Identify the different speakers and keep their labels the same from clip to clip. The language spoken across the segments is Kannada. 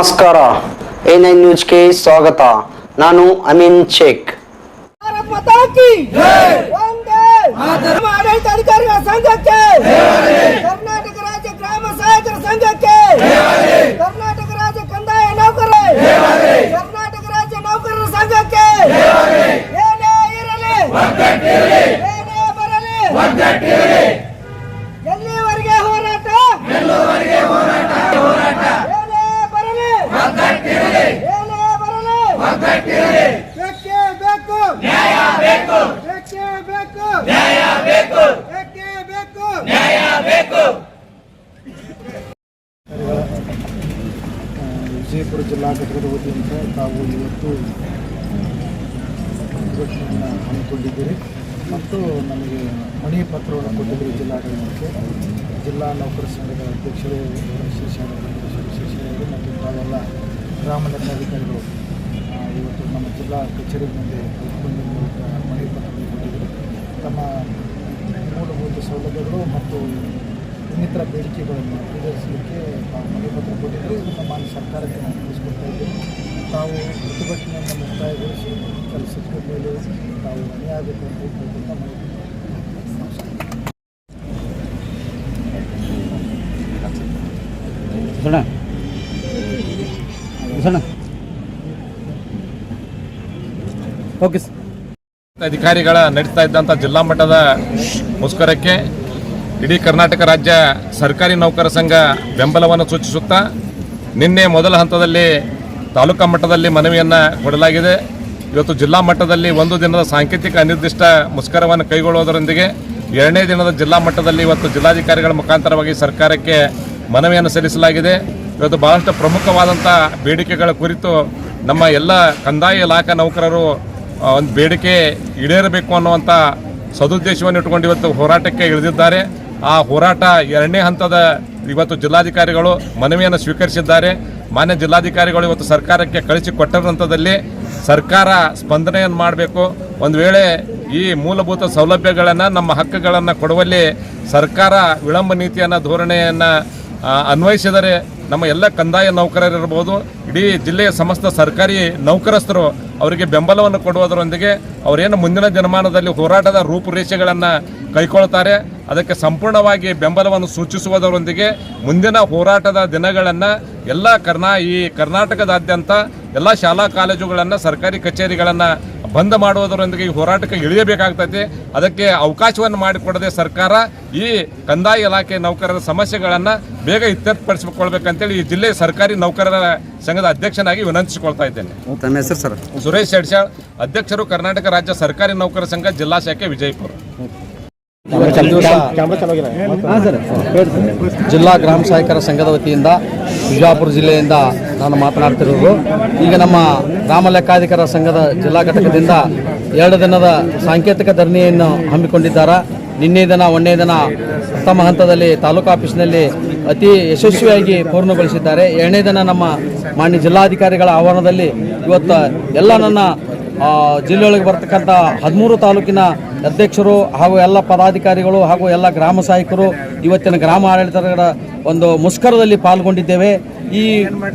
Speaker 1: ನಮಸ್ಕಾರ. ಎ ನೈನ್ ನ್ಯೂಸ್ಗೆ ಸ್ವಾಗತ. ನಾನು ಅಮೀನ್ ಶೇಖ್.
Speaker 2: ಭಾರತ್ ಮಾತಾ ಕಿ ಒಂದೇ. ನಮ್ಮ ಆಡಳಿತಾಧಿಕಾರಿಗಳ ಸಂಘಕ್ಕೆ ಕರ್ನಾಟಕ ರಾಜ್ಯ ಗ್ರಾಮ ಸಹಾಯಕರ ಸಂಘಕ್ಕೆ ಕರ್ನಾಟಕ ರಾಜ್ಯ ಕಂದಾಯ ನೌಕರರೇ ಕರ್ನಾಟಕ ರಾಜ್ಯ ನೌಕರರ ಸಂಘಕ್ಕೆ ಏನೇ ಇರಲಿ. ಏನೇ ಬರಲಿ ಎಲ್ಲಿವರೆಗೆ ಹೋರಾಟ ಏನೇ ಬರಲಿ ಏನೇ ಬರಲಿ ಬೇಕೇ ಬೇಕು ನ್ಯಾಯ ಬೇಕು ನ್ಯಾಯ ಬೇಕು? ಬೇಕೇ ಬೇಕು? ನ್ಯಾಯ ಬೇಕು
Speaker 3: ವಿಜಯಪುರ ಜಿಲ್ಲಾ ಘಟಕದ ವತಿಯಿಂದ ತಾವು ಇವತ್ತು ಪ್ರತಿಭಟನೆಯನ್ನು ಹಮ್ಮಿಕೊಂಡಿದ್ದೀರಿ. ಮತ್ತು ನಮಗೆ ಮಣಿ ಪತ್ರವನ್ನು ಕೊಟ್ಟಿದ್ದೀರಿ ಜಿಲ್ಲಾಡಳಿತಕ್ಕೆ ಜಿಲ್ಲಾ ನೌಕರ ಸಂಘದ ಅಧ್ಯಕ್ಷರು ಶಿಕ್ಷಣರು ಮತ್ತು ತಾವೆಲ್ಲ ಗ್ರಾಮ ಲೆಕ್ಕಾಧಿಕಾರಿಗಳು ಆ, ಇವತ್ತು ನಮ್ಮ ಜಿಲ್ಲಾ ಕಚೇರಿ ಮುಂದೆ ಒಪ್ಪಂದದ ಮೂಲಕ ಮನವಿ ಪತ್ರವನ್ನು ಕೊಟ್ಟಿದ್ದೀರಿ ತಮ್ಮ ಮೂಲಭೂತ ಸೌಲಭ್ಯಗಳು ಮತ್ತು ಇನ್ನಿತರ ಬೇಡಿಕೆಗಳನ್ನು ಈಡೇರಿಸಲಿಕ್ಕೆ ತಾವು ಮನವಿ ಪತ್ರ ಕೊಟ್ಟಿದ್ದರೆ ಇದನ್ನು ಮಾನ್ಯ ಸರ್ಕಾರಕ್ಕೆ ನಾನು ತಿಳಿಸ್ಕೊಡ್ತಾ ಇದ್ದೇನೆ ತಾವು ಪ್ರತಿಭಟನೆಯನ್ನು ಮುಕ್ತಾಯಗೊಳಿಸಿ ಕೆಲಸದ ಮೇಲೆ ತಾವು ಮನೆಯಾಗಬೇಕು ಅಂತ ಹೇಳ್ಕೊಳ್ತಾ ಮನವಿ
Speaker 4: ಓಕೆ ಸರ್. ಅಧಿಕಾರಿಗಳ ನಡೆಸ್ತಾ ಇದ್ದಂಥ ಜಿಲ್ಲಾ ಮಟ್ಟದ ಮುಷ್ಕರಕ್ಕೆ ಇಡೀ ಕರ್ನಾಟಕ ರಾಜ್ಯ ಸರ್ಕಾರಿ ನೌಕರ ಸಂಘ ಬೆಂಬಲವನ್ನು ಸೂಚಿಸುತ್ತಾ ನಿನ್ನೆ ಮೊದಲ ಹಂತದಲ್ಲಿ ತಾಲೂಕಾ ಮಟ್ಟದಲ್ಲಿ ಮನವಿಯನ್ನು ಕೊಡಲಾಗಿದೆ. ಇವತ್ತು ಜಿಲ್ಲಾ ಮಟ್ಟದಲ್ಲಿ ಒಂದು ದಿನದ ಸಾಂಕೇತಿಕ ಅನಿರ್ದಿಷ್ಟ ಮುಷ್ಕರವನ್ನು ಕೈಗೊಳ್ಳುವುದರೊಂದಿಗೆ ಎರಡನೇ ದಿನದ ಜಿಲ್ಲಾ ಮಟ್ಟದಲ್ಲಿ ಇವತ್ತು ಜಿಲ್ಲಾಧಿಕಾರಿಗಳ ಮುಖಾಂತರವಾಗಿ ಸರ್ಕಾರಕ್ಕೆ ಮನವಿಯನ್ನು ಸಲ್ಲಿಸಲಾಗಿದೆ. ಇವತ್ತು ಬಹಳಷ್ಟು ಪ್ರಮುಖವಾದಂಥ ಬೇಡಿಕೆಗಳ ಕುರಿತು ನಮ್ಮ ಎಲ್ಲ ಕಂದಾಯ ಇಲಾಖಾ ನೌಕರರು ಒಂದು ಬೇಡಿಕೆ ಈಡೇರಬೇಕು ಅನ್ನುವಂಥ ಸದುದ್ದೇಶವನ್ನು ಇಟ್ಟುಕೊಂಡು ಇವತ್ತು ಹೋರಾಟಕ್ಕೆ ಇಳಿದಿದ್ದಾರೆ. ಆ ಹೋರಾಟ ಎರಡನೇ ಹಂತದ ಇವತ್ತು ಜಿಲ್ಲಾಧಿಕಾರಿಗಳು ಮನವಿಯನ್ನು ಸ್ವೀಕರಿಸಿದ್ದಾರೆ. ಮಾನ್ಯ ಜಿಲ್ಲಾಧಿಕಾರಿಗಳು ಇವತ್ತು ಸರ್ಕಾರಕ್ಕೆ ಕಳಿಸಿಕೊಟ್ಟ ಹಂತದಲ್ಲಿ ಸರ್ಕಾರ ಸ್ಪಂದನೆಯನ್ನು ಮಾಡಬೇಕು. ಒಂದು ವೇಳೆ ಈ ಮೂಲಭೂತ ಸೌಲಭ್ಯಗಳನ್ನು, ನಮ್ಮ ಹಕ್ಕುಗಳನ್ನು ಕೊಡುವಲ್ಲಿ ಸರ್ಕಾರ ವಿಳಂಬ ನೀತಿಯನ್ನು, ಧೋರಣೆಯನ್ನು ಅನ್ವಯಿಸಿದರೆ ನಮ್ಮ ಎಲ್ಲ ಕಂದಾಯ ನೌಕರರಿರ್ಬೋದು, ಇಡೀ ಜಿಲ್ಲೆಯ ಸಮಸ್ತ ಸರ್ಕಾರಿ ನೌಕರಸ್ಥರು ಅವರಿಗೆ ಬೆಂಬಲವನ್ನು ಕೊಡುವುದರೊಂದಿಗೆ ಅವರೇನು ಮುಂದಿನ ದಿನಮಾನದಲ್ಲಿ ಹೋರಾಟದ ರೂಪುರೇಷೆಗಳನ್ನು ಕೈಕೊಳ್ತಾರೆ ಅದಕ್ಕೆ ಸಂಪೂರ್ಣವಾಗಿ ಬೆಂಬಲವನ್ನು ಸೂಚಿಸುವುದರೊಂದಿಗೆ ಮುಂದಿನ ಹೋರಾಟದ ದಿನಗಳನ್ನು ಎಲ್ಲ ಕರ್ನಾ, ಈ ಕರ್ನಾಟಕದಾದ್ಯಂತ ಎಲ್ಲ ಶಾಲಾ ಕಾಲೇಜುಗಳನ್ನು ಸರ್ಕಾರಿ ಕಚೇರಿಗಳನ್ನು ಬಂದ್ ಮಾಡುವುದರೊಂದಿಗೆ ಈ ಹೋರಾಟಕ್ಕೆ ಇಳಿಯಬೇಕಾಗ್ತೈತಿ ಅದಕ್ಕೆ ಅವಕಾಶವನ್ನು ಮಾಡಿಕೊಡದೆ ಸರ್ಕಾರ ಈ ಕಂದಾಯ ಇಲಾಖೆ ನೌಕರರ ಸಮಸ್ಯೆಗಳನ್ನು ಬೇಗ ಇತ್ಯರ್ಥಪಡಿಸಿಕೊಳ್ಬೇಕಂತೇಳಿ ಈ ಜಿಲ್ಲೆ ಸರ್ಕಾರಿ ನೌಕರರ ಸಂಘದ ಅಧ್ಯಕ್ಷನಾಗಿ ವಿನಂತಿಸಿಕೊಳ್ತಾ ಇದ್ದೇನೆ.
Speaker 1: ತಮ್ಮ ಹೆಸರು ಸರ್?
Speaker 4: ಸುರೇಶ್ ಶೆಡ್ಶಾಳ್ ಅಧ್ಯಕ್ಷರು ಕರ್ನಾಟಕ ರಾಜ್ಯ ಸರ್ಕಾರಿ ನೌಕರ ಸಂಘ ಜಿಲ್ಲಾ ಶಾಖೆ ವಿಜಯಪುರ.
Speaker 5: ಜಿಲ್ಲಾ ಗ್ರಾಮ ಸಹಾಯಕರ ಸಂಘದ ವತಿಯಿಂದ ಬಿಜಾಪುರ ಜಿಲ್ಲೆಯಿಂದ ನಾನು ಮಾತನಾಡ್ತಿರೋದು ಈಗ ನಮ್ಮ ಗ್ರಾಮ ಲೆಕ್ಕಾಧಿಕಾರ ಸಂಘದ ಜಿಲ್ಲಾ ಘಟಕದಿಂದ ಎರಡು ದಿನದ ಸಾಂಕೇತಿಕ ಧರಣಿಯನ್ನು ಹಮ್ಮಿಕೊಂಡಿದ್ದಾರೆ. ನಿನ್ನೆ ದಿನ ಒಂದನೇ ದಿನ ಪ್ರಥಮ ಹಂತದಲ್ಲಿ ತಾಲೂಕು ಆಫೀಸ್ನಲ್ಲಿ ಅತಿ ಯಶಸ್ವಿಯಾಗಿ ಪೂರ್ಣಗೊಳಿಸಿದ್ದಾರೆ. ಎರಡನೇ ದಿನ ನಮ್ಮ ಮಾನ್ಯ ಜಿಲ್ಲಾಧಿಕಾರಿಗಳ ಆವರಣದಲ್ಲಿ ಇವತ್ತು ಎಲ್ಲ ನನ್ನ ಜಿಲ್ಲೆಯೊಳಗೆ ಬರ್ತಕ್ಕಂಥ ಹದಿಮೂರು ತಾಲೂಕಿನ ಅಧ್ಯಕ್ಷರು ಹಾಗೂ ಎಲ್ಲ ಪದಾಧಿಕಾರಿಗಳು ಹಾಗೂ ಎಲ್ಲ ಗ್ರಾಮ ಸಹಾಯಕರು ಇವತ್ತಿನ ಗ್ರಾಮ ಆಡಳಿತಗಳ ಒಂದು ಮುಷ್ಕರದಲ್ಲಿ ಪಾಲ್ಗೊಂಡಿದ್ದೇವೆ. ಈ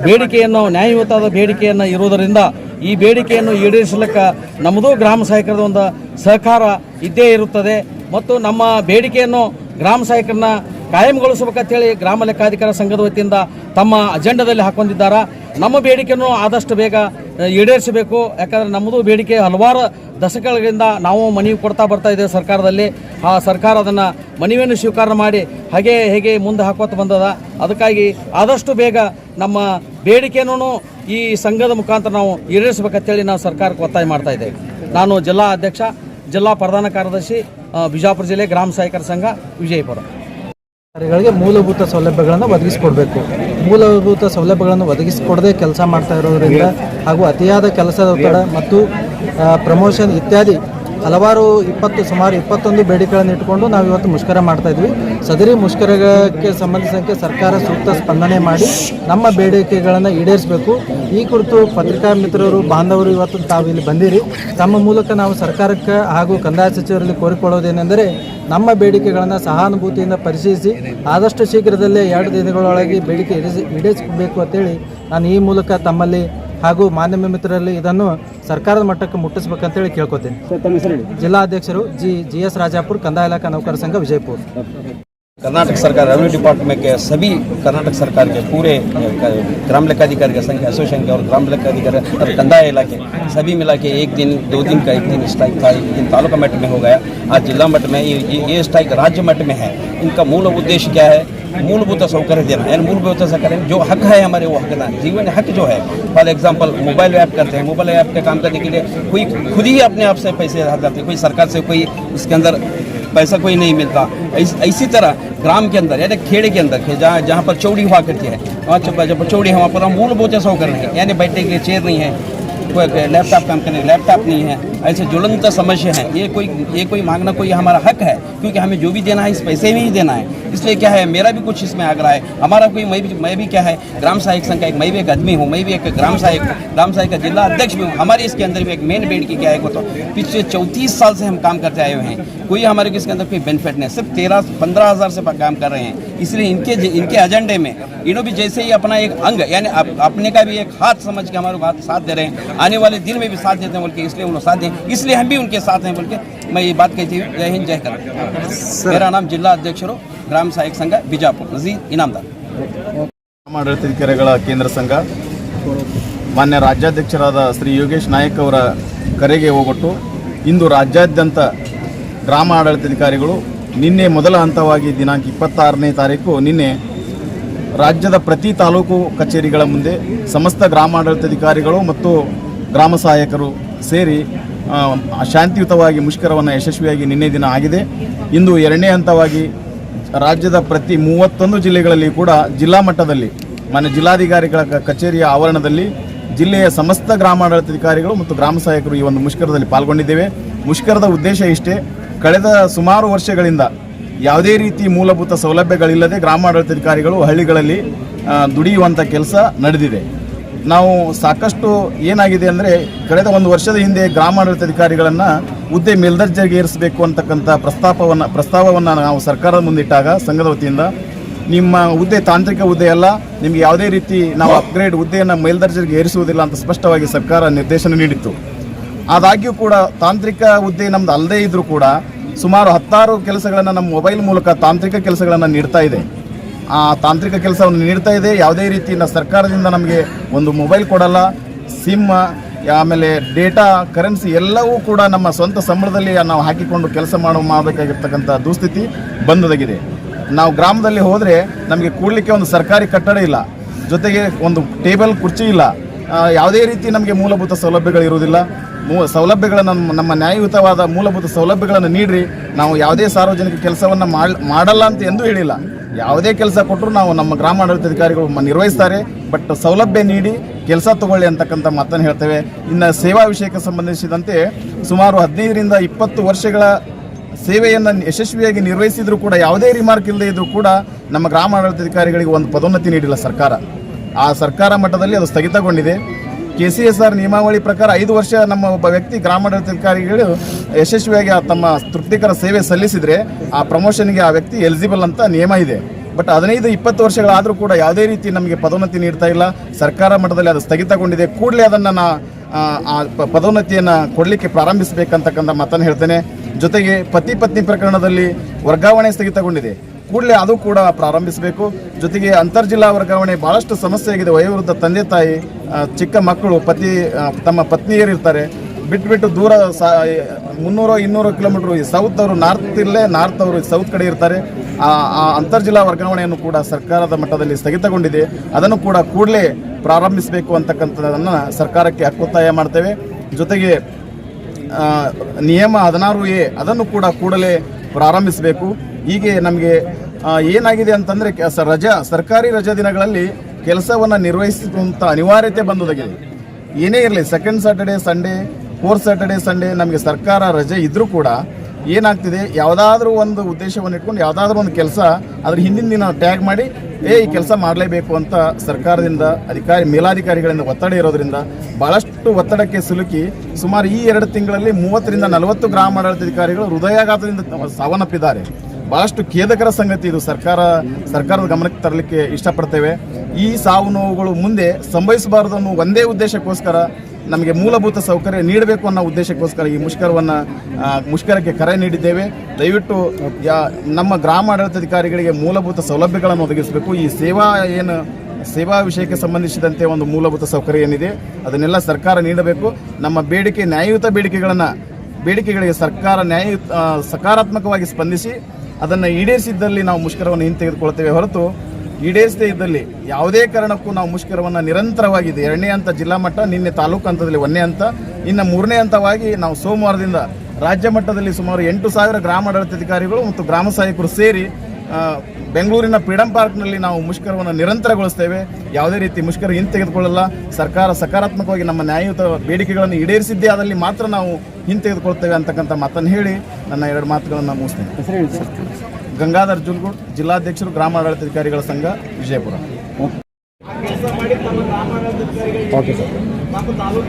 Speaker 5: ಬೇಡಿಕೆಯನ್ನು, ನ್ಯಾಯಯುತವಾದ ಬೇಡಿಕೆಯನ್ನು ಇರುವುದರಿಂದ ಈ ಬೇಡಿಕೆಯನ್ನು ಈಡೇರಿಸಲಿಕ್ಕೆ ನಮ್ಮದು ಗ್ರಾಮ ಸಹಾಯಕರದ ಒಂದು ಸಹಕಾರ ಇದ್ದೇ ಇರುತ್ತದೆ. ಮತ್ತು ನಮ್ಮ ಬೇಡಿಕೆಯನ್ನು ಗ್ರಾಮ ಸಹಾಯಕರನ್ನ ಕಾಯಂಗೊಳಿಸಬೇಕಂತೇಳಿ ಗ್ರಾಮ ಲೆಕ್ಕಾಧಿಕಾರ ಸಂಘದ ವತಿಯಿಂದ ತಮ್ಮ ಅಜೆಂಡಾದಲ್ಲಿ ಹಾಕೊಂಡಿದ್ದಾರೆ. ನಮ್ಮ ಬೇಡಿಕೆಯನ್ನು ಆದಷ್ಟು ಬೇಗ ಈಡೇರಿಸಬೇಕು. ಯಾಕಂದರೆ ನಮ್ಮದು ಬೇಡಿಕೆ ಹಲವಾರು ದಶಕಗಳಿಂದ ನಾವು ಮನವಿ ಕೊಡ್ತಾ ಬರ್ತಾ ಇದ್ದೇವೆ ಸರ್ಕಾರದಲ್ಲಿ. ಆ ಸರ್ಕಾರ ಅದನ್ನು ಮನವಿಯನ್ನು ಸ್ವೀಕಾರ ಮಾಡಿ ಹಾಗೆ ಹೇಗೆ ಮುಂದೆ ಹಾಕೋತ ಬಂದದ. ಅದಕ್ಕಾಗಿ ಆದಷ್ಟು ಬೇಗ ನಮ್ಮ ಬೇಡಿಕೆಯನ್ನು ಈ ಸಂಘದ ಮುಖಾಂತರ ನಾವು ಈಡೇರಿಸಬೇಕಂತೇಳಿ ನಾವು ಸರ್ಕಾರಕ್ಕೆ ಒತ್ತಾಯ ಮಾಡ್ತಾ ಇದ್ದೇವೆ. ನಾನು ಜಿಲ್ಲಾ ಅಧ್ಯಕ್ಷ, ಜಿಲ್ಲಾ ಪ್ರಧಾನ ಕಾರ್ಯದರ್ಶಿ ಬಿಜಾಪುರ ಜಿಲ್ಲೆ ಗ್ರಾಮ ಸಹಾಯಕರ ಸಂಘ ವಿಜಯಪುರ.
Speaker 3: ಮೂಲಭೂತ ಸೌಲಭ್ಯಗಳನ್ನು ಒದಗಿಸಿಕೊಡ್ಬೇಕು. ಮೂಲಭೂತ ಸೌಲಭ್ಯಗಳನ್ನು ಒದಗಿಸಿಕೊಡದೆ ಕೆಲಸ ಮಾಡ್ತಾ ಇರೋದ್ರಿಂದ ಹಾಗೂ ಅತಿಯಾದ ಕೆಲಸದ ಒತ್ತಡ ಮತ್ತು ಪ್ರಮೋಷನ್ ಇತ್ಯಾದಿ ಹಲವಾರು ಇಪ್ಪತ್ತು, ಸುಮಾರು ಇಪ್ಪತ್ತೊಂದು ಬೇಡಿಕೆಗಳನ್ನು ಇಟ್ಕೊಂಡು ನಾವು ಇವತ್ತು ಮುಷ್ಕರ ಮಾಡ್ತಾ ಇದ್ವಿ. ಸದರಿ ಮುಷ್ಕರಕ್ಕೆ ಸಂಬಂಧಿಸಿದಂತೆ ಸರ್ಕಾರ ಸೂಕ್ತ ಸ್ಪಂದನೆ ಮಾಡಿ ನಮ್ಮ ಬೇಡಿಕೆಗಳನ್ನು ಈಡೇರಿಸಬೇಕು. ಈ ಕುರಿತು ಪತ್ರಿಕಾ ಮಿತ್ರರು, ಬಾಂಧವರು ಇವತ್ತು ತಾವು ಇಲ್ಲಿ ಬಂದಿರಿ. ತಮ್ಮ ಮೂಲಕ ನಾವು ಸರ್ಕಾರಕ್ಕೆ ಹಾಗೂ ಕಂದಾಯ ಸಚಿವರಲ್ಲಿ ಕೋರಿಕೊಳ್ಳೋದೇನೆಂದರೆ ನಮ್ಮ ಬೇಡಿಕೆಗಳನ್ನು ಸಹಾನುಭೂತಿಯಿಂದ ಪರಿಶೀಲಿಸಿ ಆದಷ್ಟು ಶೀಘ್ರದಲ್ಲೇ ಎರಡು ದಿನಗಳೊಳಗೆ ಬೇಡಿಕೆ ಈಡೇರಿಸಿ ಈಡೇರಿಸಬೇಕು ಅಂತೇಳಿ ನಾನು ಈ ಮೂಲಕ ತಮ್ಮಲ್ಲಿ ಹಾಗೂ ಮಾಧ್ಯಮ ಮಿತ್ರರಲ್ಲಿ ಇದನ್ನು ಸರ್ಕಾರದ ಮಟ್ಟಕ್ಕೆ ಮುಟ್ಟಿಸ್ಬೇಕಂತೇಳಿ ಕೇಳ್ಕೊತೀನಿ. ಜಿಲ್ಲಾಧ್ಯಕ್ಷರು ಜಿ ಜಿ ಎಸ್ ರಾಜಾಪುರ್ ಕಂದಾಯ ಇಲಾಖಾ ನೌಕರ ಸಂಘ ವಿಜಯಪುರ.
Speaker 6: कर्नाटक सरकार रेवेन्यू डिपार्टमेंट के सभी कर्नाटक सरकार के पूरे ग्राम लेखाधिकारी का संख्या एसोसिएशन के और ग्राम लेखाधिकारी और कंदाय इलाके, सभी मिला के एक दिन, दो दिन का एक दिन स्ट्राइक था, एक दिन तालुका मट्ट में हो गया, आज जिला मट्ट में, ये, ये- स्ट्राइक राज्य मट्ट में है। इनका मूल उद्देश्य क्या है? मूलभूत सौकर्य देना यानी मूलभूत सौकर्य जो हक है हमारे, वो हक देना जीवन हक जो है। फॉर एग्ज़ाम्पल मोबाइल ऐप करते हैं मोबाइल ऐप के काम करने के लिए कोई खुद ही अपने आप से पैसे हाथ जाते हैं, कोई सरकार से कोई इसके अंदर पैसा कोई नहीं मिलता। इस- तरह ग्राम के अंदर, यानी खेड़े के अंदर, जहाँ जहाँ पर चौड़ी हुआ करती है, वहाँ जब चौड़ी है, वहाँ पर हम मूलभूत रहे है यानी बैठने के लिए चेयर नहीं है कोई लैपटॉप करने लैपटॉप नहीं है। ऐसे ज्वलंत समस्या है। ये कोई ये कोई मांगना कोई हमारा हक है, क्योंकि हमें जो भी देना है, इस पैसे में ही देना है। इसलिए क्या है, मेरा भी कुछ इसमें आग्रह है। हमारा कोई, मैं भी मैं भी क्या है, ग्राम सहायक संघ का एक, मैं भी एक आदमी हूँ, मैं भी एक ग्राम सहायक ग्राम सहायक का जिला अध्यक्ष भी हूँ। हमारे इसके अंदर भी एक मेन बेड की क्या है तो पिछले चौंतीस साल से हम काम करते आए हुए हैं। कोई हमारे इसके अंदर कोई बेनिफिट नहीं सिर्फ़ तेरह, पंद्रह हज़ार से काम कर रहे हैं। इसलिए इनके इनके एजेंडे में इन्हों भी जैसे ही अपना एक अंग यानी अप, अपने का भी एक हाथ समझ के हमारे को हाथ साथ दे रहे हैं आने वाले दिन में भी साथ देते हैं बोल के इसलिए उन्होंने साथ दें इसलिए हम भी उनके साथ हैं बोल के मैं ये बात कहती हूँ जय हिंद जय कर मेरा नाम जिला अध्यक्ष ग्राम सहायक संघ बिजापुर नजीर इनामदार
Speaker 7: ಆಡಳಿತಾಧಿಕಾರಿಗಳ ಕೇಂದ್ರ ಸಂಘ ಮಾನ್ಯ ರಾಜ್ಯಾಧ್ಯಕ್ಷರಾದ ಶ್ರೀ ಯೋಗೇಶ್ ನಾಯಕ್ ಅವರ ಕರೆಗೆ ಹೋಗೊಟ್ಟು ಇಂದು ರಾಜ್ಯಾದ್ಯಂತ ಗ್ರಾಮ ಆಡಳಿತಾಧಿಕಾರಿಗಳು ನಿನ್ನೆ ಮೊದಲ ಹಂತವಾಗಿ ದಿನಾಂಕ ಇಪ್ಪತ್ತಾರನೇ ತಾರೀಕು ನಿನ್ನೆ ರಾಜ್ಯದ ಪ್ರತಿ ತಾಲೂಕು ಕಚೇರಿಗಳ ಮುಂದೆ ಸಮಸ್ತ ಗ್ರಾಮಾಡಳಿತಾಧಿಕಾರಿಗಳು ಮತ್ತು ಗ್ರಾಮ ಸಹಾಯಕರು ಸೇರಿ ಶಾಂತಿಯುತವಾಗಿ ಮುಷ್ಕರವನ್ನು ಯಶಸ್ವಿಯಾಗಿ ನಿನ್ನೆ ದಿನ ಆಗಿದೆ. ಇಂದು ಎರಡನೇ ಹಂತವಾಗಿ ರಾಜ್ಯದ ಪ್ರತಿ ಮೂವತ್ತೊಂದು ಜಿಲ್ಲೆಗಳಲ್ಲಿ ಕೂಡ ಜಿಲ್ಲಾ ಮಟ್ಟದಲ್ಲಿ, ಮಾನ್ಯ ಜಿಲ್ಲಾಧಿಕಾರಿಗಳ ಕಚೇರಿಯ ಆವರಣದಲ್ಲಿ ಜಿಲ್ಲೆಯ ಸಮಸ್ತ ಗ್ರಾಮಾಡಳಿತಾಧಿಕಾರಿಗಳು ಮತ್ತು ಗ್ರಾಮ ಸಹಾಯಕರು ಈ ಒಂದು ಮುಷ್ಕರದಲ್ಲಿ ಪಾಲ್ಗೊಂಡಿದ್ದೇವೆ. ಮುಷ್ಕರದ ಉದ್ದೇಶ ಇಷ್ಟೇ ಕಳೆದ ಸುಮಾರು ವರ್ಷಗಳಿಂದ ಯಾವುದೇ ರೀತಿ ಮೂಲಭೂತ ಸೌಲಭ್ಯಗಳಿಲ್ಲದೆ ಗ್ರಾಮಾಡಳಿತಾಧಿಕಾರಿಗಳು ಹಳ್ಳಿಗಳಲ್ಲಿ ದುಡಿಯುವಂಥ ಕೆಲಸ ನಡೆದಿದೆ. ನಾವು ಸಾಕಷ್ಟು ಏನಾಗಿದೆ ಅಂದರೆ ಕಳೆದ ಒಂದು ವರ್ಷದ ಹಿಂದೆ ಗ್ರಾಮಾಡಳಿತಾಧಿಕಾರಿಗಳನ್ನು ಹುದ್ದೆ ಮೇಲ್ದರ್ಜೆಗೆ ಏರಿಸಬೇಕು ಅಂತಕ್ಕಂಥ ಪ್ರಸ್ತಾಪವನ್ನು, ಪ್ರಸ್ತಾವವನ್ನು ನಾವು ಸರ್ಕಾರದ ಮುಂದಿಟ್ಟಾಗ ಸಂಘದ ವತಿಯಿಂದ ನಿಮ್ಮ ಹುದ್ದೆ ತಾಂತ್ರಿಕ ಹುದ್ದೆ ಅಲ್ಲ, ನಿಮಗೆ ಯಾವುದೇ ರೀತಿ ನಾವು ಅಪ್ಗ್ರೇಡ್ ಹುದ್ದೆಯನ್ನು ಮೇಲ್ದರ್ಜೆಗೆ ಏರಿಸುವುದಿಲ್ಲ ಅಂತ ಸ್ಪಷ್ಟವಾಗಿ ಸರ್ಕಾರ ನಿರ್ದೇಶನ ನೀಡಿತ್ತು. ಆದಾಗ್ಯೂ ಕೂಡ ತಾಂತ್ರಿಕ ಹುದ್ದೆ ನಮ್ದು ಅಲ್ಲದೇ ಇದ್ರೂ ಕೂಡ ಸುಮಾರು ಹತ್ತಾರು ಕೆಲಸಗಳನ್ನು ನಮ್ಮ ಮೊಬೈಲ್ ಮೂಲಕ ತಾಂತ್ರಿಕ ಕೆಲಸಗಳನ್ನು ನೀಡ್ತಾ ಇದೆ. ಆ ತಾಂತ್ರಿಕ ಕೆಲಸವನ್ನು ನೀಡ್ತಾ ಇದೆ. ಯಾವುದೇ ರೀತಿ ಸರ್ಕಾರದಿಂದ ನಮಗೆ ಒಂದು ಮೊಬೈಲ್ ಕೊಡಲ್ಲ, ಸಿಮ್, ಆಮೇಲೆ ಡೇಟಾ, ಕರೆನ್ಸಿ ಎಲ್ಲವೂ ಕೂಡ ನಮ್ಮ ಸ್ವಂತ ಸಂಬಳದಲ್ಲಿ ನಾವು ಹಾಕಿಕೊಂಡು ಕೆಲಸ ಮಾಡೋ ಮಾಡಬೇಕಾಗಿರ್ತಕ್ಕಂಥ ದುಸ್ಥಿತಿ ಬಂದದಾಗಿದೆ. ನಾವು ಗ್ರಾಮದಲ್ಲಿ ಹೋದರೆ ನಮಗೆ ಕೂಡಲಿಕ್ಕೆ ಒಂದು ಸರ್ಕಾರಿ ಕಟ್ಟಡ ಇಲ್ಲ. ಜೊತೆಗೆ ಒಂದು ಟೇಬಲ್, ಕುರ್ಚಿ ಇಲ್ಲ. ಯಾವುದೇ ರೀತಿ ನಮಗೆ ಮೂಲಭೂತ ಸೌಲಭ್ಯಗಳಿರುವುದಿಲ್ಲ. ಮೂ ಸೌಲಭ್ಯಗಳನ್ನು ನಮ್ಮ ನ್ಯಾಯಯುತವಾದ ಮೂಲಭೂತ ಸೌಲಭ್ಯಗಳನ್ನು ನೀಡಿರಿ. ನಾವು ಯಾವುದೇ ಸಾರ್ವಜನಿಕ ಕೆಲಸವನ್ನು ಮಾಡ್ ಮಾಡಲ್ಲ ಅಂತ ಎಂದು ಹೇಳಿಲ್ಲ. ಯಾವುದೇ ಕೆಲಸ ಕೊಟ್ಟರು ನಾವು ನಮ್ಮ ಗ್ರಾಮ ಆಡಳಿತಾಧಿಕಾರಿಗಳು ಮ- ನಿರ್ವಹಿಸ್ತಾರೆ. ಬಟ್ ಸೌಲಭ್ಯ ನೀಡಿ ಕೆಲಸ ತಗೊಳ್ಳಿ ಅಂತಕ್ಕಂಥ ಮಾತನ್ನು ಹೇಳ್ತೇವೆ. ಇನ್ನು ಸೇವಾ ವಿಷಯಕ್ಕೆ ಸಂಬಂಧಿಸಿದಂತೆ ಸುಮಾರು ಹದಿನೈದರಿಂದ ಇಪ್ಪತ್ತು ವರ್ಷಗಳ ಸೇವೆಯನ್ನು ಯಶಸ್ವಿಯಾಗಿ ನಿರ್ವಹಿಸಿದರೂ ಕೂಡ ಯಾವುದೇ ರಿಮಾರ್ಕ್ ಇಲ್ಲದೆ ಇದ್ದರೂ ಕೂಡ ನಮ್ಮ ಗ್ರಾಮ ಆಡಳಿತಾಧಿಕಾರಿಗಳಿಗೆ ಒಂದು ಪದೋನ್ನತಿ ನೀಡಿಲ್ಲ ಸರ್ಕಾರ. ಆ ಸರ್ಕಾರ ಮಟ್ಟದಲ್ಲಿ ಅದು ಸ್ಥಗಿತಗೊಂಡಿದೆ. ಕೆ ಸಿ ಎಸ್ ಆರ್ ನಿಯಮಾವಳಿ ಪ್ರಕಾರ ಐದು ವರ್ಷ ನಮ್ಮ ಒಬ್ಬ ವ್ಯಕ್ತಿ ಗ್ರಾಮಾಡಳಿತಾಧಿಕಾರಿಗಳು ಯಶಸ್ವಿಯಾಗಿ ತಮ್ಮ ತೃಪ್ತಿಕರ ಸೇವೆ ಸಲ್ಲಿಸಿದರೆ ಆ ಪ್ರಮೋಷನ್ಗೆ ಆ ವ್ಯಕ್ತಿ ಎಲಿಜಿಬಲ್ ಅಂತ ನಿಯಮ ಇದೆ. ಬಟ್ ಹದಿನೈದು ಇಪ್ಪತ್ತು ವರ್ಷಗಳಾದರೂ ಕೂಡ ಯಾವುದೇ ರೀತಿ ನಮಗೆ ಪದೋನ್ನತಿ ನೀಡ್ತಾ ಇಲ್ಲ. ಸರ್ಕಾರ ಮಟ್ಟದಲ್ಲಿ ಅದು ಸ್ಥಗಿತಗೊಂಡಿದೆ. ಕೂಡಲೇ ಅದನ್ನು ನಾ ಆ, ಪದೋನ್ನತಿಯನ್ನು ಕೊಡಲಿಕ್ಕೆ ಪ್ರಾರಂಭಿಸಬೇಕಂತಕ್ಕಂಥ ಮಾತನ್ನು ಹೇಳ್ತೇನೆ. ಜೊತೆಗೆ ಪತಿ ಪತ್ನಿ ಪ್ರಕರಣದಲ್ಲಿ ವರ್ಗಾವಣೆ ಸ್ಥಗಿತಗೊಂಡಿದೆ. ಕೂಡಲೇ ಅದು ಕೂಡ ಪ್ರಾರಂಭಿಸಬೇಕು. ಜೊತೆಗೆ ಅಂತರ್ಜಿಲ್ಲಾ ವರ್ಗಾವಣೆ ಭಾಳಷ್ಟು ಸಮಸ್ಯೆ ಆಗಿದೆ ವಯೋವೃದ್ಧ ತಂದೆ ತಾಯಿ ಚಿಕ್ಕ ಮಕ್ಕಳು, ಪತಿ ತಮ್ಮ ಪತ್ನಿಯರಿರ್ತಾರೆ ಬಿಟ್ಟು ಬಿಟ್ಟು ದೂರ ಸಾ ಮುನ್ನೂರು, ಇನ್ನೂರು ಕಿಲೋಮೀಟ್ರ್ ಸೌತ್ ಅವರು ನಾರ್ತ್ ಇಲ್ಲೇ, ನಾರ್ತ್ ಅವರು ಸೌತ್ ಕಡೆ ಇರ್ತಾರೆ. ಆ ಆ ಅಂತರ್ಜಿಲ್ಲಾ ವರ್ಗಾವಣೆಯನ್ನು ಕೂಡ ಸರ್ಕಾರದ ಮಟ್ಟದಲ್ಲಿ ಸ್ಥಗಿತಗೊಂಡಿದೆ. ಅದನ್ನು ಕೂಡ ಕೂಡಲೇ ಪ್ರಾರಂಭಿಸಬೇಕು ಅಂತಕ್ಕಂಥದ್ದನ್ನು ಸರ್ಕಾರಕ್ಕೆ ಹಕ್ಕೊತ್ತಾಯ ಮಾಡ್ತೇವೆ. ಜೊತೆಗೆ ನಿಯಮ ಹದಿನಾರು ಎ ಅದನ್ನು ಕೂಡ ಕೂಡಲೇ ಪ್ರಾರಂಭಿಸಬೇಕು. ಹೀಗೆ ನಮಗೆ ಏನಾಗಿದೆ ಅಂತಂದರೆ ರಜಾ, ಸರ್ಕಾರಿ ರಜಾ ದಿನಗಳಲ್ಲಿ ಕೆಲಸವನ್ನು ನಿರ್ವಹಿಸುವಂಥ ಅನಿವಾರ್ಯತೆ ಬಂದೊದಗಿದೆ. ಏನೇ ಇರಲಿ second Saturday Sunday fourth Saturday Sunday ನಮಗೆ ಸರ್ಕಾರ ರಜೆ ಇದ್ದರೂ ಕೂಡ ಏನಾಗ್ತಿದೆ, ಯಾವುದಾದ್ರೂ ಒಂದು ಉದ್ದೇಶವನ್ನು ಇಟ್ಕೊಂಡು ಯಾವುದಾದ್ರೂ ಒಂದು ಕೆಲಸ ಅದ್ರ ಹಿಂದಿನ ದಿನ ಟ್ಯಾಗ್ ಮಾಡಿ, ಏ, ಈ ಕೆಲಸ ಮಾಡಲೇಬೇಕು ಅಂತ ಸರ್ಕಾರದಿಂದ, ಅಧಿಕಾರಿ, ಮೇಲಾಧಿಕಾರಿಗಳಿಂದ ಒತ್ತಡ ಇರೋದ್ರಿಂದ ಭಾಳಷ್ಟು ಒತ್ತಡಕ್ಕೆ ಸಿಲುಕಿ ಸುಮಾರು ಈ ಎರಡು ತಿಂಗಳಲ್ಲಿ ಮೂವತ್ತರಿಂದ ನಲವತ್ತು ಗ್ರಾಮ ಆಡಳಿತಾಧಿಕಾರಿಗಳು ಹೃದಯಾಘಾತದಿಂದ ಸಾವನ್ನಪ್ಪಿದ್ದಾರೆ. ಬಹಳಷ್ಟು ಖೇದಕರ ಸಂಗತಿ ಇದು. ಸರ್ಕಾರ, ಸರ್ಕಾರದ ಗಮನಕ್ಕೆ ತರಲಿಕ್ಕೆ ಇಷ್ಟಪಡ್ತೇವೆ. ಈ ಸಾವು ನೋವುಗಳು ಮುಂದೆ ಸಂಭವಿಸಬಾರದು ಅನ್ನೋ ಒಂದೇ ಉದ್ದೇಶಕ್ಕೋಸ್ಕರ ನಮಗೆ ಮೂಲಭೂತ ಸೌಕರ್ಯ ನೀಡಬೇಕು ಅನ್ನೋ ಉದ್ದೇಶಕ್ಕೋಸ್ಕರ ಈ ಮುಷ್ಕರವನ್ನು ಮುಷ್ಕರಕ್ಕೆ ಕರೆ ನೀಡಿದ್ದೇವೆ. ದಯವಿಟ್ಟು ಯಾ- ನಮ್ಮ ಗ್ರಾಮ ಆಡಳಿತಾಧಿಕಾರಿಗಳಿಗೆ ಮೂಲಭೂತ ಸೌಲಭ್ಯಗಳನ್ನು ಒದಗಿಸಬೇಕು. ಈ ಸೇವಾ ಏನು, ಸೇವಾ ವಿಷಯಕ್ಕೆ ಸಂಬಂಧಿಸಿದಂತೆ ಒಂದು ಮೂಲಭೂತ ಸೌಕರ್ಯ ಏನಿದೆ, ಅದನ್ನೆಲ್ಲ ಸರ್ಕಾರ ನೀಡಬೇಕು. ನಮ್ಮ ಬೇಡಿಕೆ, ನ್ಯಾಯಯುತ ಬೇಡಿಕೆಗಳನ್ನು, ಬೇಡಿಕೆಗಳಿಗೆ ಸರ್ಕಾರ ನ್ಯಾಯ ಸಕಾರಾತ್ಮಕವಾಗಿ ಸ್ಪಂದಿಸಿ ಅದನ್ನು ಈಡೇರಿಸಿದ್ದಲ್ಲಿ ನಾವು ಮುಷ್ಕರವನ್ನು ಹಿಂತೆಗೆದುಕೊಳ್ತೇವೆ ಹೊರತು ಈಡೇರಿಸದೇ ಇದ್ದಲ್ಲಿ ಯಾವುದೇ ಕಾರಣಕ್ಕೂ ನಾವು ಮುಷ್ಕರವನ್ನು ನಿರಂತರವಾಗಿದೆ ಎರಡನೇ ಹಂತ ಜಿಲ್ಲಾ ಮಟ್ಟ, ನಿನ್ನೆ ತಾಲೂಕು ಹಂತದಲ್ಲಿ ಒಂದನೇ ಹಂತ, ಇನ್ನು ಮೂರನೇ ಹಂತವಾಗಿ ನಾವು ಸೋಮವಾರದಿಂದ ರಾಜ್ಯ ಮಟ್ಟದಲ್ಲಿ ಸುಮಾರು ಎಂಟು ಸಾವಿರ ಗ್ರಾಮಾಡಳಿತಾಧಿಕಾರಿಗಳು ಮತ್ತು ಗ್ರಾಮ ಸಹಾಯಕರು ಸೇರಿ ಬೆಂಗಳೂರಿನ ಫ್ರೀಡಂ ಪಾರ್ಕ್ನಲ್ಲಿ ನಾವು ಮುಷ್ಕರವನ್ನು ನಿರಂತರಗೊಳಿಸ್ತೇವೆ. ಯಾವುದೇ ರೀತಿ ಮುಷ್ಕರ ಹಿಂತೆಗೆದುಕೊಳ್ಳಲ್ಲ. ಸರ್ಕಾರ ಸಕಾರಾತ್ಮಕವಾಗಿ ನಮ್ಮ ನ್ಯಾಯಯುತ ಬೇಡಿಕೆಗಳನ್ನು ಈಡೇರಿಸಿದ್ದೇ ಅದರಲ್ಲಿ ಮಾತ್ರ ನಾವು ಹಿಂತೆಗೆದುಕೊಳ್ತೇವೆ ಅಂತಕ್ಕಂಥ ಮಾತನ್ನು ಹೇಳಿ ನನ್ನ ಎರಡು ಮಾತುಗಳನ್ನು ಮುಗಿಸ್ತೇನೆ. ಗಂಗಾಧರ್ ಜುಲ್ಗುಡ್ ಜಿಲ್ಲಾಧ್ಯಕ್ಷರು ಗ್ರಾಮ ಆಡಳಿತಾಧಿಕಾರಿಗಳ ಸಂಘ ವಿಜಯಪುರ.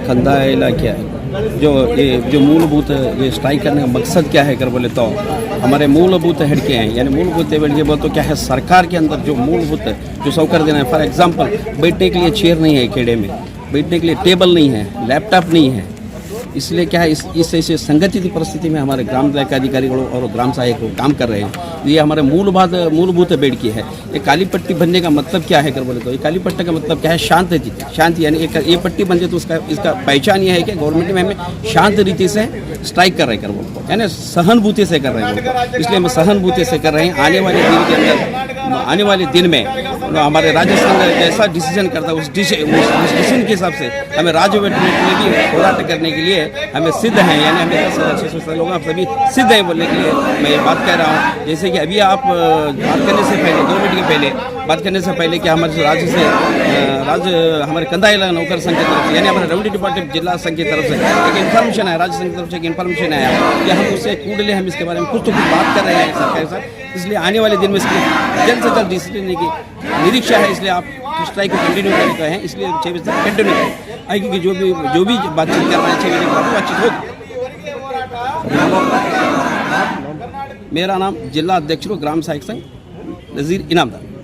Speaker 6: कंदाय इलाके जो ये, जो मूलभूत, ये स्ट्राइक करने का मकसद क्या है, अगर बोले तो? हमारे मूलभूत हड़के हैं। यानी मूलभूत हड़के बोले तो क्या है? सरकार के अंदर जो मूलभूत, जो सौकर देना है। फॉर एग्जांपल बैठने के लिए चेयर नहीं है खेड़े में। बैठने के लिए टेबल नहीं है लैपटॉप नहीं है। इसलिए क्या है? इस इस ऐसे संगठित परिस्थिति में हमारे ग्राम अधिकारी और ग्राम सहायक काम कर रहे हैं। ये हमारे मूलभूत मूलभूत बेड़की है। ये काली पट्टी बनने का मतलब क्या है कर बोले तो? ये काली पट्टी का मतलब क्या है? शांति शांति यानी एक ये पट्टी बन जाए तो उसका, इसका पहचान ये है कि गवर्नमेंट में हमें शांत रीति से स्ट्राइक कर रहे हैं कर बोल को यानी सहानुभूति से कर रहे हैं इसलिए हम सहानुभूति से कर रहे हैं। आने वाले दिन के अंदर, आने वाले दिन में हमारे राज्य संघ जैसा डिसीज़न करता है, उस डिसीज़न के हिसाब से हमें राज्य में भी, होराट करने के लिए हमें सिद्ध हैं। यानी हमें दस हज़ार छः सौ लोग आप सभी सिद्ध हैं बोलने के लिए। मैं ये बात कह रहा हूँ। जैसे कि अभी आप बात करने से पहले दो मिनट पहले। बात करने से पहले कि हमारे राज्य से राज्य हमारे कंधा इलाका नौकर संघ की तरफ़ से, यानी हमारे रेवेन्यू डिपार्टमेंट जिला संघ की तरफ़ से एक इन्फॉर्मेशन है राज्य संघ की तरफ़ से एक इन्फॉर्मेशन आया कि हम उससे कूडले हम इसके बारे में कुछ तो कुछ बात कर रहे हैं सरकार के साथ। इसलिए आने वाले दिन में इसकी जल्द से जल्द डिसीज़न की निरीक्षा है, इसलिए आप स्ट्राइक को कंटिन्यू करने का है। इसलिए छः बजे तक कंटिन्यू करें। क्योंकि जो भी जो भी बातचीत कर रहे हैं छः बजे के बातचीत होगी। मेरा नाम जिला अध्यक्ष ग्राम सहायक संघ। नजीर इनामदार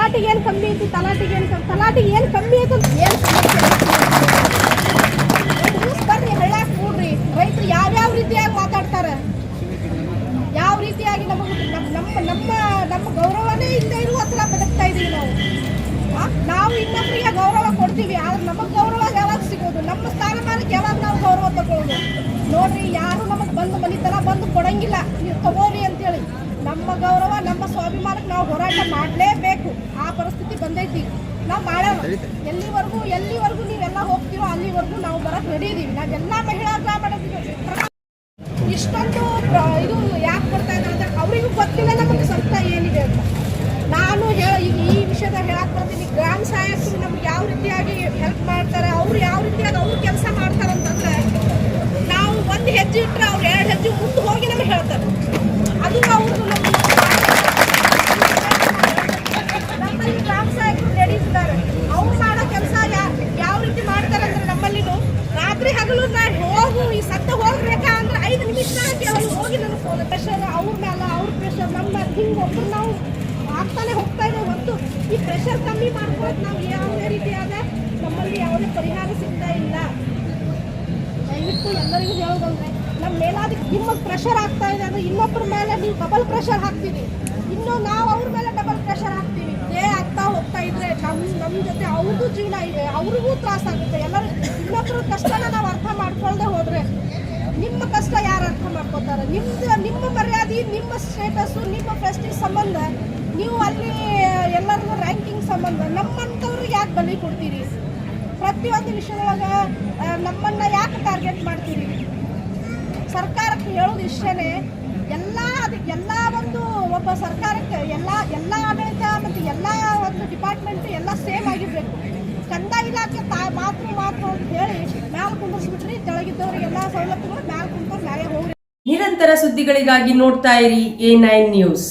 Speaker 8: तलाटी तलाटी तलाटी कमी कमी ನೋಡ್ರಿ, ಯಾರು ನಮಗೆ ಬಂದು ಮನಿತನ ಬಂದು ಕೊಡಂಗಿಲ್ಲ. ನೀವು ತಗೋರಿ ಅಂತೇಳಿ. ನಮ್ಮ ಗೌರವ, ನಮ್ಮ ಸ್ವಾಭಿಮಾನಕ್ಕೆ ನಾವು ಹೋರಾಟ ಮಾಡಲೇಬೇಕು. ಆ ಪರಿಸ್ಥಿತಿ ಬಂದೈತಿ. ನಾವು ಮಾಡೋಣ ಎಲ್ಲಿವರೆಗೂ ಎಲ್ಲಿವರೆಗೂ ನೀವೆಲ್ಲ ಹೋಗ್ತೀರೋ ಅಲ್ಲಿವರೆಗೂ ನಾವು ಬರಕ್ಕೆ ರೆಡಿ ಇದೀವಿ. ನಾವೆಲ್ಲ ಮಹಿಳಾ ಗ್ರಾಮ ಇಷ್ಟೊಂದು ಇದು ಯಾಕೆ ಕೊಡ್ತಾ ಇದ್ದಾರೆ ಅಂದ್ರೆ ಅವರಿಗೂ ಗೊತ್ತಿಲ್ಲ ನಮಗೆ ಸತ್ತ ಏನಿದೆ ಅಂತ. ನಾನು ಈ ವಿಷಯದಾಗ ಹೇಳಕ್ ಬರ್ತೀನಿ ಗ್ರಾಮ ಸಹಾಯಕರು ನಮ್ಗೆ ಯಾವ ರೀತಿಯಾಗಿ ಹೆಲ್ಪ್ ಮಾಡ್ತಾರೆ ಅವ್ರು ಯಾವ ರೀತಿಯಾಗಿ ಅವ್ರು ಕೆಲಸ ಮಾಡ್ತಾರೆ ಅಂತಂದ್ರೆ ನಾವು ಒಂದು ಹೆಜ್ಜೆ ಇಟ್ಟರೆ ಅವ್ರು ಎರಡು ಹೆಜ್ಜೆ ಮುಂದೆ ಹೋಗಿ ನಮಗೆ ಹೇಳ್ತಾರೆ. ಅದು ಅವರು ನಮ್ಮಲ್ಲಿ ಗ್ರಾಮ ಸಹಾಯಕರು ಲೇಡೀಸ್ ಇದ್ದಾರೆ ಅವ್ರು ಮಾಡೋ ಕೆಲಸ ಯಾವ ರೀತಿ ಮಾಡ್ತಾರೆ ಅಂದ್ರೆ ನಮ್ಮಲ್ಲಿನು ರಾತ್ರಿ ಹಗಲು ನಾ ಹೋಗು, ಈ ಸತ್ತ ಹೋಗ್ಬೇಕಾ ಅಂದ್ರೆ ಐದು ನಿಮಿಷ ಹೇಳಿ ಹೋಗಿ ನನ್ನ ಫೋನ್ ಪ್ರೆಷರ್ ಅವ್ರ ಮೇಲೆ ಅವ್ರ ಪ್ರೆಷರ್ ನಮ್ಮ ಹಿಂಗೆ ಒಬ್ಬರು ನಾವು ಆಗ್ತಾನೆ ಹೋಗ್ತಾ ಹೊತ್ತು ಈ ಪ್ರೆಷರ್ ಕಮ್ಮಿ ಮಾಡ್ಕೊಳ್ಳೋದು ನಾವು ಯಾವುದೇ ರೀತಿಯಾದ ನಮ್ಮಲ್ಲಿ ಯಾವುದೇ ಪರಿಹಾರ ಸಿಗ್ತಾ ಇಲ್ಲ. ದಯವಿಟ್ಟು ಎಲ್ಲರಿಗೂ ಹೇಳೋದಂದ್ರೆ ನಮ್ಮ ಮೇಲಾದಕ್ಕೆ ನಿಮಗೆ ಪ್ರೆಷರ್ ಆಗ್ತಾ ಇದೆ ಅಂದ್ರೆ ಇನ್ನೊಬ್ಬರ ಮೇಲೆ ನೀವು ಡಬಲ್ ಪ್ರೆಷರ್ ಹಾಕ್ತೀವಿ ಇನ್ನು ನಾವು ಅವ್ರ ಮೇಲೆ ಡಬಲ್ ಪ್ರೆಷರ್ ಹಾಕ್ತೀವಿ. ಏ ಆಗ್ತಾ ಹೋಗ್ತಾ ಇದ್ರೆ ನಮ್ಮ ನಮ್ಮ ಜೊತೆ ಅವ್ರಿಗೂ ಜೀವನ ಇದೆ, ಅವ್ರಿಗೂ ತ್ರಾಸ ಆಗುತ್ತೆ. ಎಲ್ಲರೂ ಇನ್ನೊಬ್ಬರ ಕಷ್ಟನ ನಾವು ಅರ್ಥ ಮಾಡ್ಕೊಳ್ದೆ ಹೋದರೆ ನಿಮ್ಮ ಕಷ್ಟ ಯಾರು ಅರ್ಥ ಮಾಡ್ಕೋತಾರೆ ನಿಮ್ದು, ನಿಮ್ಮ ಮರ್ಯಾದೆ, ನಿಮ್ಮ ಸ್ಟೇಟಸ್ಸು ನಿಮ್ಮ ಪ್ರೆಸ್ಟೀಜ್ ಸಂಬಂಧ, ನೀವು ಅಲ್ಲಿ ಎಲ್ಲರಿಗೂ ರ್ಯಾಂಕಿಂಗ್ ಸಂಬಂಧ ನಮ್ಮಂಥವ್ರಿಗೆ ಯಾಕೆ ಬಲಿ ಕೊಡ್ತೀರಿ? ಪ್ರತಿಯೊಂದು ವಿಷಯದೊಳಗೆ ನಮ್ಮನ್ನ ಯಾಕೆ ಟಾರ್ಗೆಟ್ ಮಾಡ್ತೀರಿ? ಸರ್ಕಾರಕ್ಕೆ ಹೇಳೋದು ಇಷ್ಟೇ ಎಲ್ಲ ಎಲ್ಲ ಒಂದು ಒಬ್ಬ ಸರ್ಕಾರಕ್ಕೆ ಎಲ್ಲ ಎಲ್ಲ ಆಡಳಿತ ಮತ್ತು ಎಲ್ಲ ಒಂದು ಡಿಪಾರ್ಟ್ಮೆಂಟ್ ಎಲ್ಲ ಸೇಮ್ ಆಗಿರಬೇಕು. ಕಂದಾಯ ಇಲಾಖೆ ತಾ ಮಾತ್ರ ಮಾತ್ರ ಅಂತ ಹೇಳಿ ಮ್ಯಾಲ ಕುಂದಿಸ್ಬಿಟ್ರಿ ತೆಳಗಿದ್ದವ್ರಿಗೆಲ್ಲ ಸೌಲಭ್ಯಗಳು ಮ್ಯಾಲ ಕುಂತು ಮ್ಯಾಲೆ ಹೋಗ್ರಿ.
Speaker 9: ನಿರಂತರ ಸುದ್ದಿಗಳಿಗಾಗಿ ನೋಡ್ತಾ ಇರಿ ಎ ನೈನ್ ನ್ಯೂಸ್.